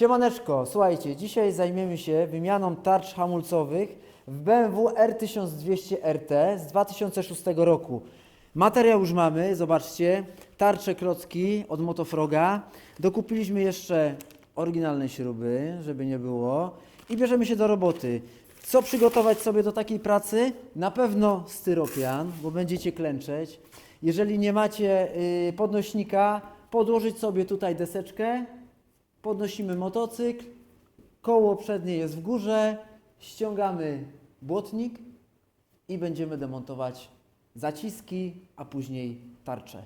Siemaneczko, słuchajcie, dzisiaj zajmiemy się wymianą tarcz hamulcowych w BMW R1200 RT z 2006 roku. Materiał już mamy, zobaczcie, tarcze klocki od Motofroga. Dokupiliśmy jeszcze oryginalne śruby, żeby nie było i bierzemy się do roboty. Co przygotować sobie do takiej pracy? Na pewno styropian, bo będziecie klęczeć. Jeżeli nie macie y, podnośnika, podłożyć sobie tutaj deseczkę, podnosimy motocykl, koło przednie jest w górze, ściągamy błotnik i będziemy demontować zaciski, a później tarcze.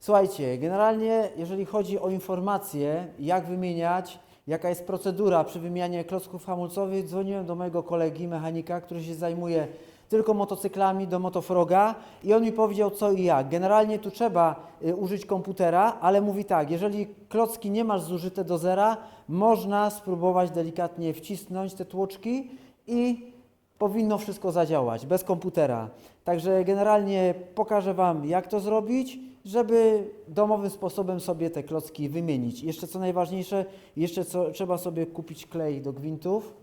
Słuchajcie, generalnie jeżeli chodzi o informacje, jak wymieniać, jaka jest procedura przy wymianie klocków hamulcowych, dzwoniłem do mojego kolegi mechanika, który się zajmuje tylko motocyklami do Motofroga i on mi powiedział co i jak. Generalnie tu trzeba y, użyć komputera, ale mówi tak, jeżeli klocki nie masz zużyte do zera, można spróbować delikatnie wcisnąć te tłoczki i powinno wszystko zadziałać bez komputera. Także generalnie pokażę Wam, jak to zrobić, żeby domowym sposobem sobie te klocki wymienić. Jeszcze co najważniejsze, jeszcze co, trzeba sobie kupić klej do gwintów,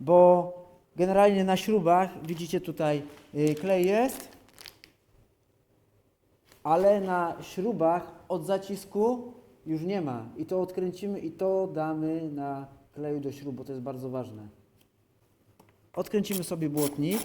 bo generalnie na śrubach, widzicie tutaj y, klej jest, ale na śrubach od zacisku już nie ma. I to odkręcimy i to damy na kleju do śrub, bo to jest bardzo ważne. Odkręcimy sobie błotnik.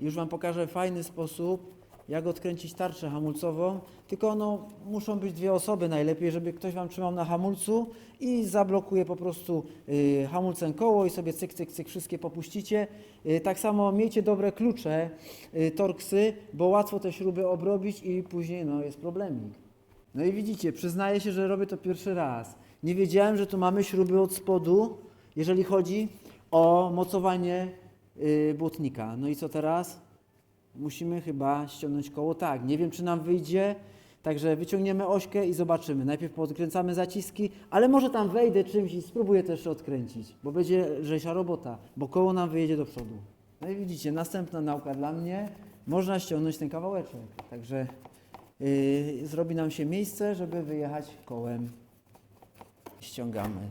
Już Wam pokażę fajny sposób, jak odkręcić tarczę hamulcową. Tylko no, muszą być dwie osoby najlepiej, żeby ktoś Wam trzymał na hamulcu i zablokuje po prostu y, hamulcem koło i sobie cyk, cyk, cyk wszystkie popuścicie. Y, tak samo miejcie dobre klucze, y, torksy, bo łatwo te śruby obrobić i później no, jest problemik. No i widzicie, przyznaję się, że robię to pierwszy raz. Nie wiedziałem, że tu mamy śruby od spodu, jeżeli chodzi o mocowanie yy, błotnika. No i co teraz? Musimy chyba ściągnąć koło. Tak, nie wiem, czy nam wyjdzie. Także wyciągniemy ośkę i zobaczymy. Najpierw podkręcamy zaciski, ale może tam wejdę czymś i spróbuję też odkręcić, bo będzie lżejsza robota, bo koło nam wyjedzie do przodu. No i widzicie, następna nauka dla mnie. Można ściągnąć ten kawałeczek. Także yy, zrobi nam się miejsce, żeby wyjechać kołem. Ściągamy.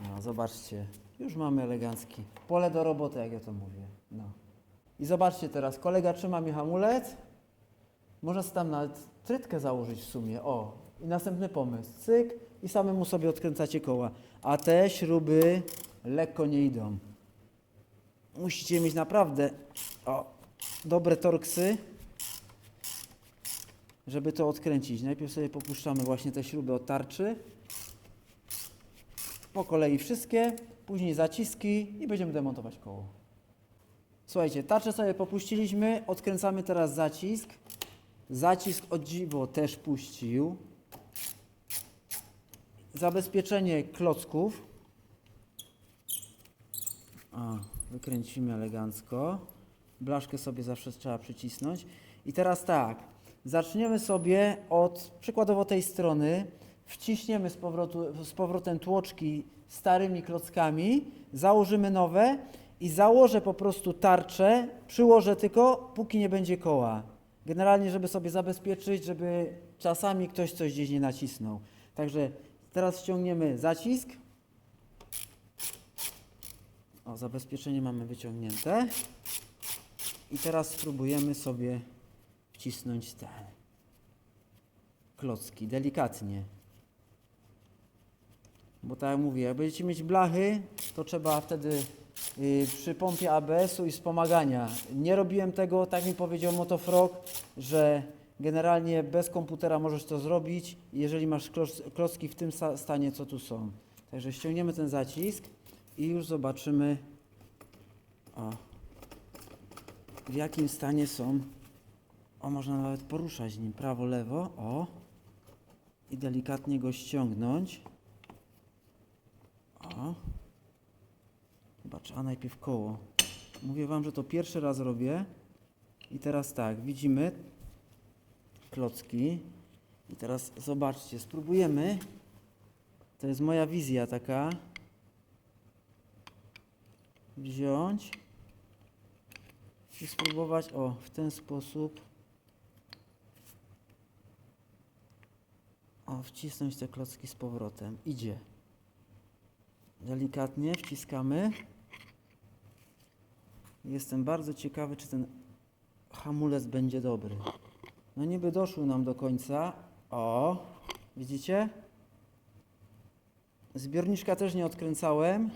No, zobaczcie, już mamy elegancki pole do roboty, jak ja to mówię. No. I zobaczcie teraz, kolega trzyma mi hamulec. Można sobie tam nawet trytkę założyć w sumie. O, i następny pomysł. Cyk i samemu sobie odkręcacie koła. A te śruby lekko nie idą. Musicie mieć naprawdę o, dobre torksy, żeby to odkręcić. Najpierw sobie popuszczamy właśnie te śruby od tarczy. Po kolei wszystkie, później zaciski i będziemy demontować koło. Słuchajcie, tarczę sobie popuściliśmy, odkręcamy teraz zacisk. Zacisk od dziwo też puścił. Zabezpieczenie klocków. A, wykręcimy elegancko. Blaszkę sobie zawsze trzeba przycisnąć. I teraz tak, zaczniemy sobie od przykładowo tej strony. Wciśniemy z, powrotu, z powrotem tłoczki starymi klockami, założymy nowe i założę po prostu tarczę, przyłożę tylko, póki nie będzie koła. Generalnie, żeby sobie zabezpieczyć, żeby czasami ktoś coś gdzieś nie nacisnął. Także teraz ściągniemy zacisk. O, zabezpieczenie mamy wyciągnięte. I teraz spróbujemy sobie wcisnąć te klocki delikatnie. Bo tak jak mówię, jak będziecie mieć blachy, to trzeba wtedy przy pompie ABS-u i wspomagania. Nie robiłem tego, tak mi powiedział Motofrog, że generalnie bez komputera możesz to zrobić, jeżeli masz klocki w tym sta- stanie, co tu są. Także ściągniemy ten zacisk i już zobaczymy, o, w jakim stanie są. O, można nawet poruszać nim prawo, lewo, o, i delikatnie go ściągnąć. O. Chyba trzeba najpierw koło. Mówię Wam, że to pierwszy raz robię. I teraz tak, widzimy klocki. I teraz zobaczcie, spróbujemy. To jest moja wizja taka. Wziąć i spróbować, o, w ten sposób. O, wcisnąć te klocki z powrotem. Idzie. Delikatnie wciskamy. Jestem bardzo ciekawy, czy ten hamulec będzie dobry. No niby doszły nam do końca. O, widzicie? Zbiorniczka też nie odkręcałem,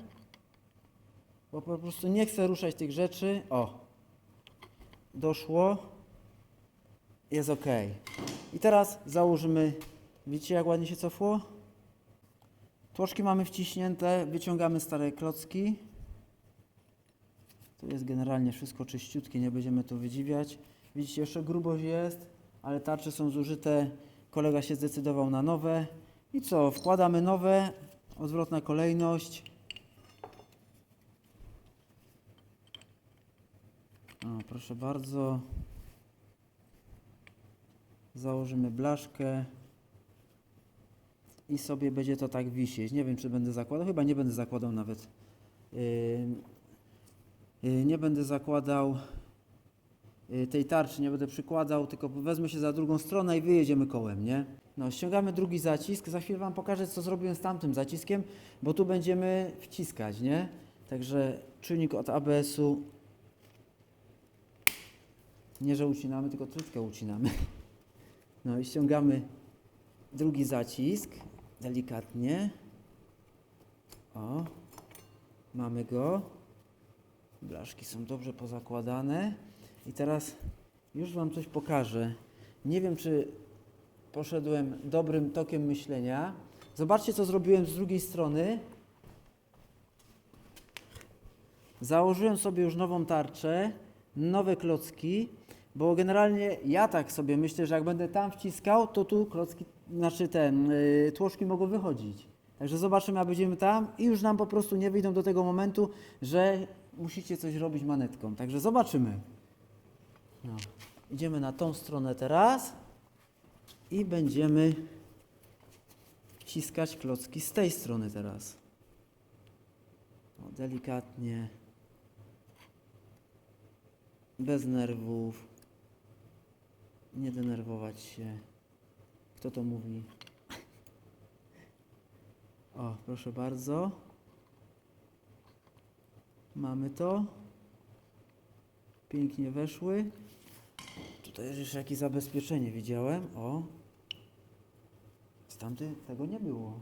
bo po prostu nie chcę ruszać tych rzeczy. O, doszło. Jest ok. I teraz założymy. Widzicie, jak ładnie się cofło? Tłoczki mamy wciśnięte, wyciągamy stare klocki. Tu jest generalnie wszystko czyściutkie, nie będziemy tu wydziwiać. Widzicie, jeszcze grubość jest, ale tarcze są zużyte. Kolega się zdecydował na nowe. I co, wkładamy nowe, odwrotna kolejność. O, proszę bardzo. Założymy blaszkę i sobie będzie to tak wisieć. Nie wiem, czy będę zakładał, chyba nie będę zakładał nawet. Yy, nie będę zakładał yy, tej tarczy, nie będę przykładał, tylko wezmę się za drugą stronę i wyjedziemy kołem, nie? No, ściągamy drugi zacisk. Za chwilę Wam pokażę, co zrobiłem z tamtym zaciskiem, bo tu będziemy wciskać, nie? Także czujnik od ABS-u nie, że ucinamy, tylko trytkę ucinamy. No i ściągamy drugi zacisk, delikatnie. O, mamy go. Blaszki są dobrze pozakładane. I teraz już Wam coś pokażę. Nie wiem, czy poszedłem dobrym tokiem myślenia. Zobaczcie, co zrobiłem z drugiej strony. Założyłem sobie już nową tarczę, nowe klocki, bo generalnie ja tak sobie myślę, że jak będę tam wciskał, to tu klocki, znaczy ten, yy, mogą wychodzić. Także zobaczymy, jak będziemy tam i już nam po prostu nie wyjdą do tego momentu, że musicie coś robić manetką. Także zobaczymy. No. Idziemy na tą stronę teraz i będziemy wciskać klocki z tej strony teraz. Delikatnie. Bez nerwów. Nie denerwować się. Kto to mówi? O, proszę bardzo. Mamy to. Pięknie weszły. Tutaj jest jeszcze jakieś zabezpieczenie widziałem. O. Z tamtej tego nie było.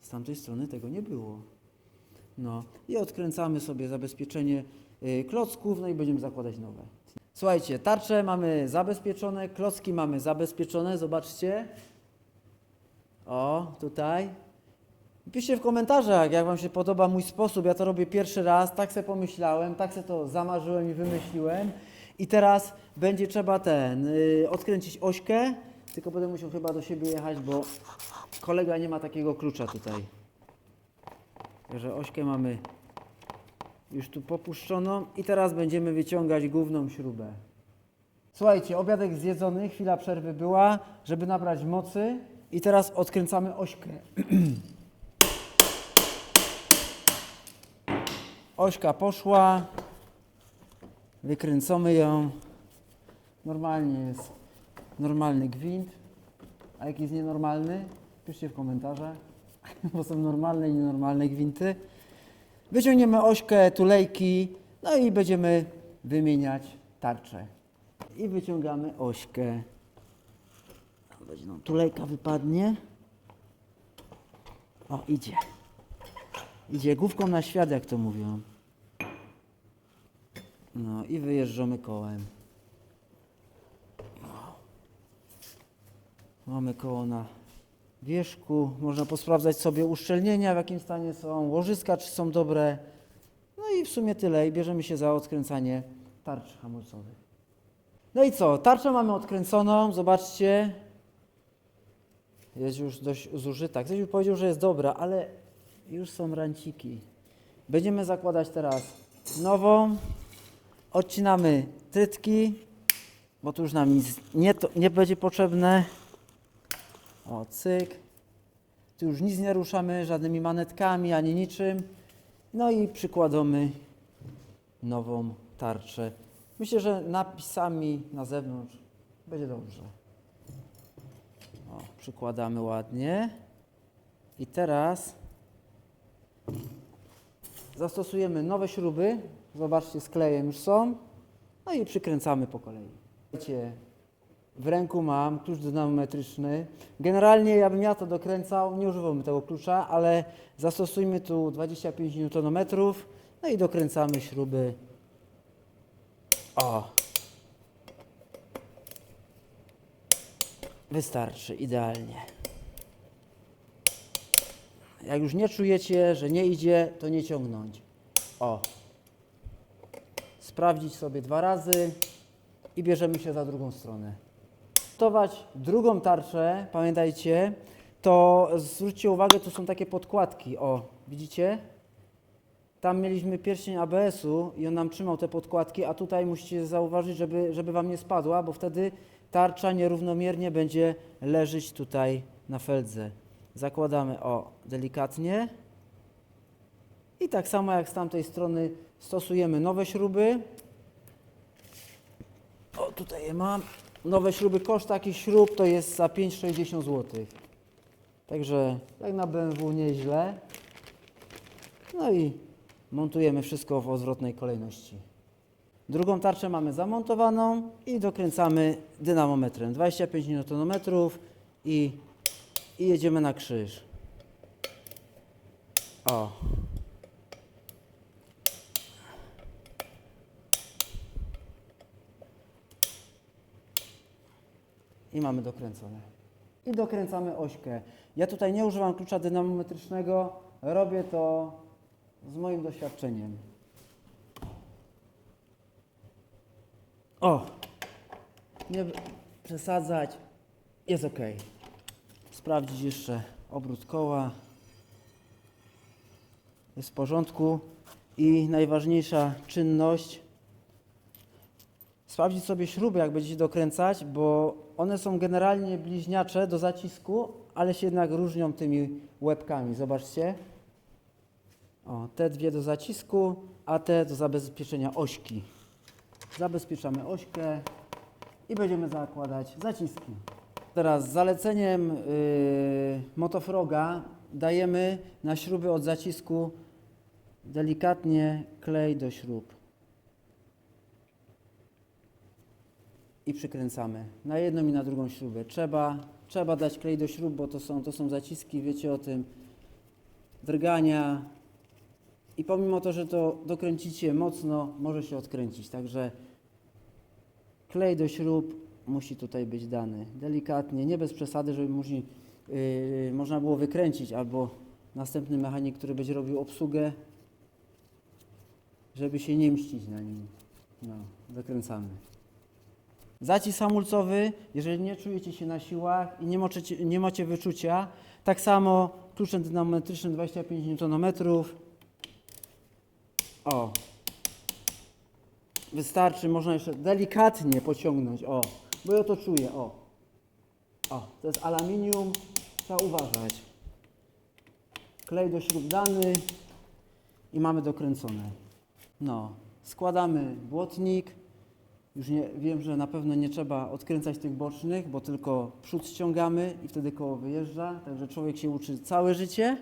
Z tamtej strony tego nie było. No i odkręcamy sobie zabezpieczenie y, klocków, no i będziemy zakładać nowe. Słuchajcie, tarcze mamy zabezpieczone, klocki mamy zabezpieczone, zobaczcie. O, tutaj. Piszcie w komentarzach, jak Wam się podoba mój sposób. Ja to robię pierwszy raz, tak sobie pomyślałem, tak sobie to zamarzyłem i wymyśliłem. I teraz będzie trzeba ten, y, odkręcić ośkę, tylko będę musiał chyba do siebie jechać, bo kolega nie ma takiego klucza tutaj. Także ośkę mamy już tu popuszczoną i teraz będziemy wyciągać główną śrubę. Słuchajcie, obiadek zjedzony, chwila przerwy była, żeby nabrać mocy i teraz odkręcamy ośkę. Ośka poszła, wykręcamy ją. Normalnie jest normalny gwint, a jaki jest nienormalny? Piszcie w komentarzach, bo są normalne i nienormalne gwinty. Wyciągniemy ośkę, tulejki, no i będziemy wymieniać tarczę. I wyciągamy ośkę. Tulejka wypadnie. O, idzie. Idzie główką na świat, jak to mówią. No i wyjeżdżamy kołem. Mamy koło na wierzchu. Można posprawdzać sobie uszczelnienia, w jakim stanie są, łożyska, czy są dobre. No i w sumie tyle. I bierzemy się za odkręcanie tarcz hamulcowych. No i co? Tarczę mamy odkręconą. Zobaczcie. Jest już dość zużyta. Ktoś by powiedział, że jest dobra, ale już są ranciki. Będziemy zakładać teraz nową. Odcinamy trytki, bo tu już nam nic nie, to, nie będzie potrzebne. O, cyk. Tu już nic nie ruszamy, żadnymi manetkami ani niczym. No i przykładamy nową tarczę. Myślę, że napisami na zewnątrz będzie dobrze. O, przykładamy ładnie. I teraz zastosujemy nowe śruby. Zobaczcie, z klejem już są. No i przykręcamy po kolei. Wiecie, w ręku mam klucz dynamometryczny. Generalnie ja bym ja to dokręcał, nie używamy tego klucza, ale zastosujmy tu 25 Nm. No i dokręcamy śruby. O! Wystarczy, idealnie. Jak już nie czujecie, że nie idzie, to nie ciągnąć. O. Sprawdzić sobie dwa razy i bierzemy się za drugą stronę. Testować drugą tarczę, pamiętajcie, to zwróćcie uwagę, tu są takie podkładki. O, widzicie? Tam mieliśmy pierścień ABS-u i on nam trzymał te podkładki, a tutaj musicie zauważyć, żeby, żeby Wam nie spadła, bo wtedy tarcza nierównomiernie będzie leżeć tutaj na feldze. Zakładamy o delikatnie i tak samo jak z tamtej strony stosujemy nowe śruby. O, tutaj je mam. Nowe śruby, koszt takich śrub to jest za 5,60 zł. Także jak na BMW nieźle. No i montujemy wszystko w odwrotnej kolejności. Drugą tarczę mamy zamontowaną i dokręcamy dynamometrem. 25 Nm i, i jedziemy na krzyż. O. I mamy dokręcone. I dokręcamy ośkę. Ja tutaj nie używam klucza dynamometrycznego, robię to z moim doświadczeniem. O! Nie przesadzać. Jest ok. Sprawdzić jeszcze obrót koła. Jest w porządku. I najważniejsza czynność. Sprawdzić sobie śruby, jak będziecie dokręcać, bo one są generalnie bliźniacze do zacisku, ale się jednak różnią tymi łebkami. Zobaczcie. O, te dwie do zacisku, a te do zabezpieczenia ośki. Zabezpieczamy ośkę i będziemy zakładać zaciski. Teraz zaleceniem yy, motofroga dajemy na śruby od zacisku delikatnie klej do śrub. I przykręcamy na jedną i na drugą śrubę. Trzeba, trzeba dać klej do śrub, bo to są, to są zaciski, wiecie o tym, drgania. I pomimo to, że to dokręcicie mocno, może się odkręcić. Także klej do śrub musi tutaj być dany. Delikatnie, nie bez przesady, żeby musi, yy, można było wykręcić, albo następny mechanik, który będzie robił obsługę, żeby się nie mścić na nim. No, zakręcamy. Zacisk hamulcowy, jeżeli nie czujecie się na siłach i nie, nie macie wyczucia, tak samo kluczem dynamometrycznym 25 Nm. O. Wystarczy, można jeszcze delikatnie pociągnąć, o, bo ja to czuję, o. O, to jest aluminium, trzeba uważać. Klej do śrub dany i mamy dokręcone. No, składamy błotnik. Już nie, wiem, że na pewno nie trzeba odkręcać tych bocznych, bo tylko przód ściągamy i wtedy koło wyjeżdża. Także człowiek się uczy całe życie.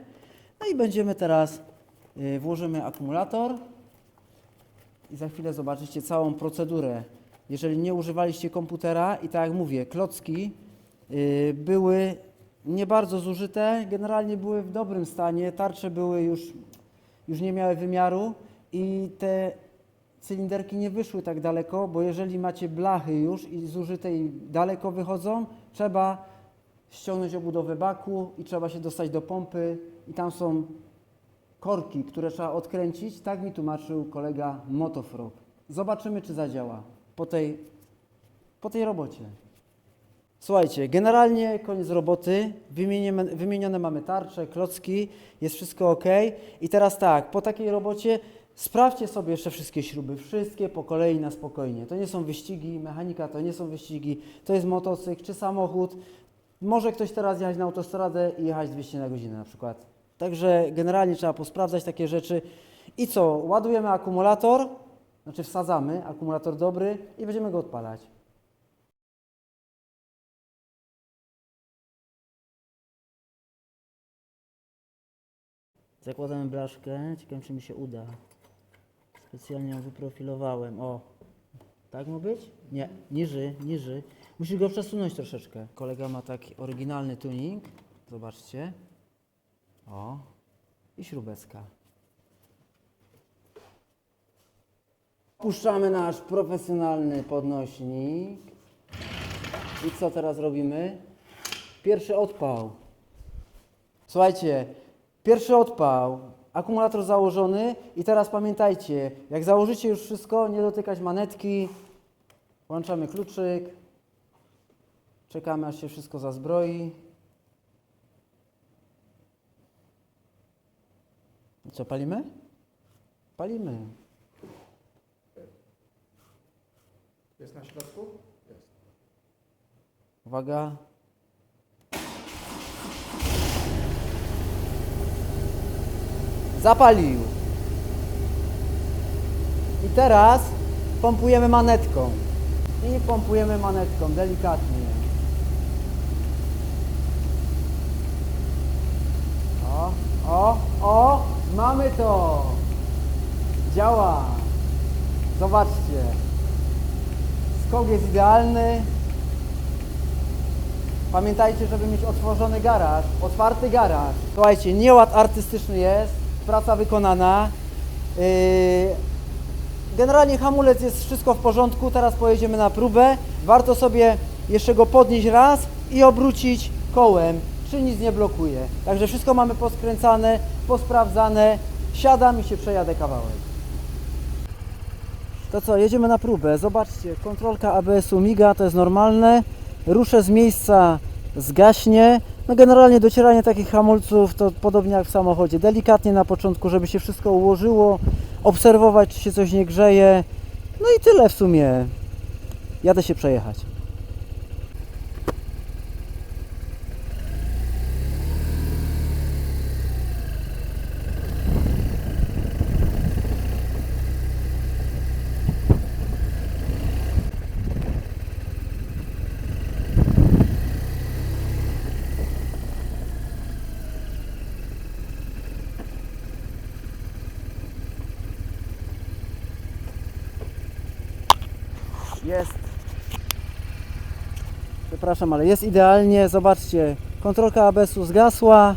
No i będziemy teraz, y, włożymy akumulator i za chwilę zobaczycie całą procedurę. Jeżeli nie używaliście komputera i tak jak mówię, klocki y, były nie bardzo zużyte, generalnie były w dobrym stanie, tarcze były już, już nie miały wymiaru i te cylinderki nie wyszły tak daleko, bo jeżeli macie blachy już i zużyte i daleko wychodzą, trzeba ściągnąć obudowę baku i trzeba się dostać do pompy i tam są korki, które trzeba odkręcić. Tak mi tłumaczył kolega Motofrog. Zobaczymy, czy zadziała po tej, po tej robocie. Słuchajcie, generalnie koniec roboty. Wymienione, wymienione mamy tarcze, klocki, jest wszystko ok. I teraz tak, po takiej robocie Sprawdźcie sobie jeszcze wszystkie śruby, wszystkie po kolei na spokojnie. To nie są wyścigi, mechanika to nie są wyścigi, to jest motocykl czy samochód. Może ktoś teraz jechać na autostradę i jechać 200 na godzinę na przykład. Także generalnie trzeba posprawdzać takie rzeczy. I co? Ładujemy akumulator, znaczy wsadzamy akumulator dobry i będziemy go odpalać. Zakładamy blaszkę, ciekawe czy mi się uda. Specjalnie ją wyprofilowałem. O, tak ma być? Nie, niżej, niżej. Musisz go przesunąć troszeczkę. Kolega ma taki oryginalny tuning. Zobaczcie. O, i śrubecka. Puszczamy nasz profesjonalny podnośnik. I co teraz robimy? Pierwszy odpał. Słuchajcie, pierwszy odpał, akumulator założony i teraz pamiętajcie, jak założycie już wszystko, nie dotykać manetki, włączamy kluczyk, czekamy aż się wszystko zazbroi. I co, palimy? Palimy. Jest na środku? Jest. Uwaga. Zapalił. I teraz pompujemy manetką. I pompujemy manetką delikatnie. O, o, o, mamy to. Działa. Zobaczcie. Skok jest idealny. Pamiętajcie, żeby mieć otworzony garaż, otwarty garaż. Słuchajcie, nieład artystyczny jest, praca wykonana. Yy, Generalnie hamulec jest wszystko w porządku, teraz pojedziemy na próbę. Warto sobie jeszcze go podnieść raz i obrócić kołem, czy nic nie blokuje. Także wszystko mamy poskręcane, posprawdzane. Siadam i się przejadę kawałek. To co, jedziemy na próbę. Zobaczcie, kontrolka ABS-u miga, to jest normalne. Ruszę z miejsca, zgaśnie. No generalnie docieranie takich hamulców to podobnie jak w samochodzie. Delikatnie na początku, żeby się wszystko ułożyło, obserwować, czy się coś nie grzeje. No i tyle w sumie. Jadę się przejechać. Jest. Przepraszam, ale jest idealnie. Zobaczcie, kontrolka ABS-u zgasła.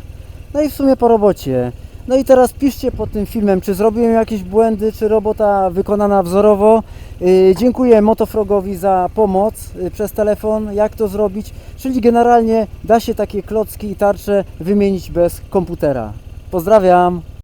No i w sumie po robocie. No i teraz piszcie pod tym filmem, czy zrobiłem jakieś błędy, czy robota wykonana wzorowo. Yy, dziękuję Motofrogowi za pomoc yy, przez telefon, jak to zrobić. Czyli generalnie da się takie klocki i tarcze wymienić bez komputera. Pozdrawiam.